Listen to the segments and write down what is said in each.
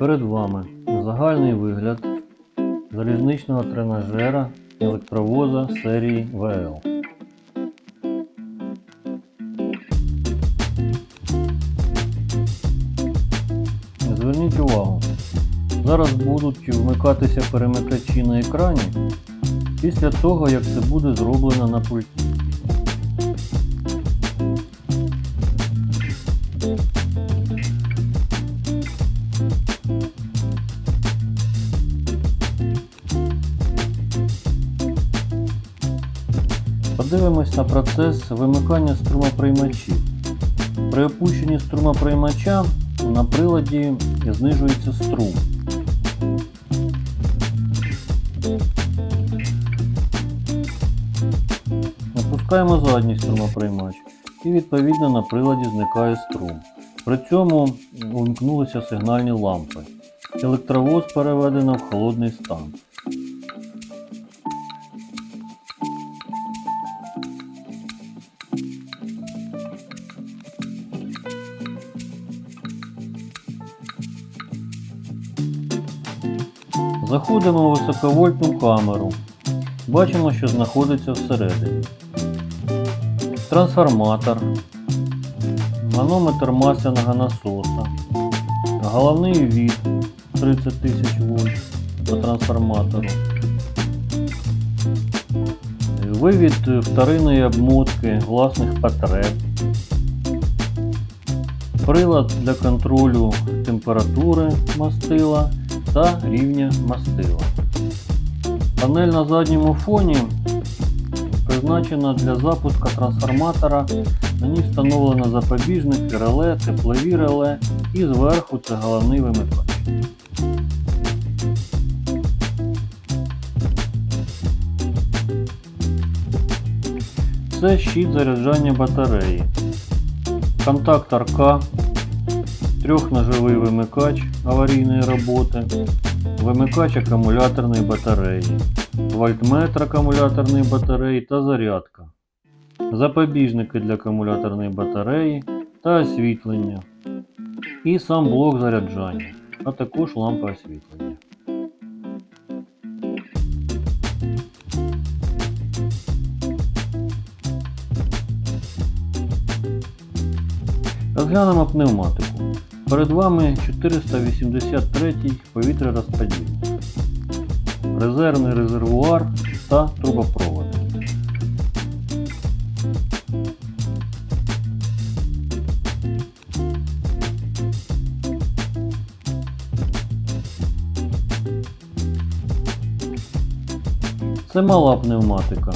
Перед вами загальний вигляд залізничного тренажера електровоза серії ВЛ. Зверніть увагу, зараз будуть вмикатися перемикачі на екрані після того, як це буде зроблено на пульті. Подивимось на процес вимикання струмоприймачів. При опущенні струмоприймача на приладі знижується струм. Опускаємо задній струмоприймач і відповідно на приладі зникає струм. При цьому увімкнулися сигнальні лампи. Електровоз переведено в холодний стан. Заходимо у високовольтну камеру. Бачимо, що знаходиться всередині. Трансформатор, манометр масляного насоса, головний від 30 тисяч вольт по трансформатору, вивід вторинної обмотки власних потреб, прилад для контролю температури мастила та рівня мастила. Панель на задньому фоні призначена для запуска трансформатора. На ній встановлено запобіжник, реле, теплові реле і зверху це головний вимикач. Це щит заряджання батареї. Контактор К, трьохножовий вимикач аварійної роботи, вимикач акумуляторної батареї, вольтметр акумуляторної батареї та зарядка, запобіжники для акумуляторної батареї та освітлення, і сам блок заряджання, а також лампа освітлення. Розглянемо пневматику. Перед вами 483 повітрярозподільник, резервний резервуар та трубопроводи. Це мала пневматика.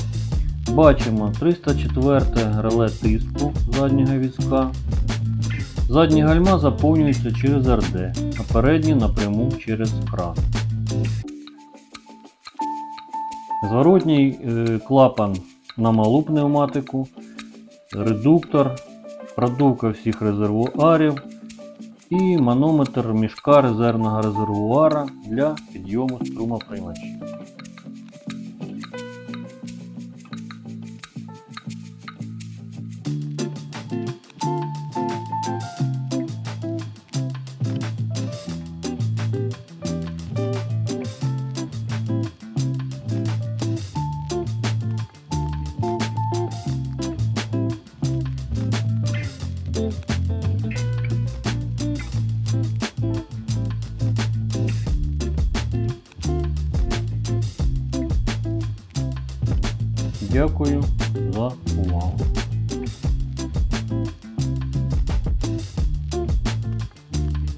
Бачимо 304 реле тиску заднього візка. Задні гальма заповнюються через РД, а передні напряму через кран. Зворотній е, клапан на малу пневматику, редуктор, продувка всіх резервуарів і манометр мішка резервного резервуара для підйому струмоприймачів. Дякую за увагу.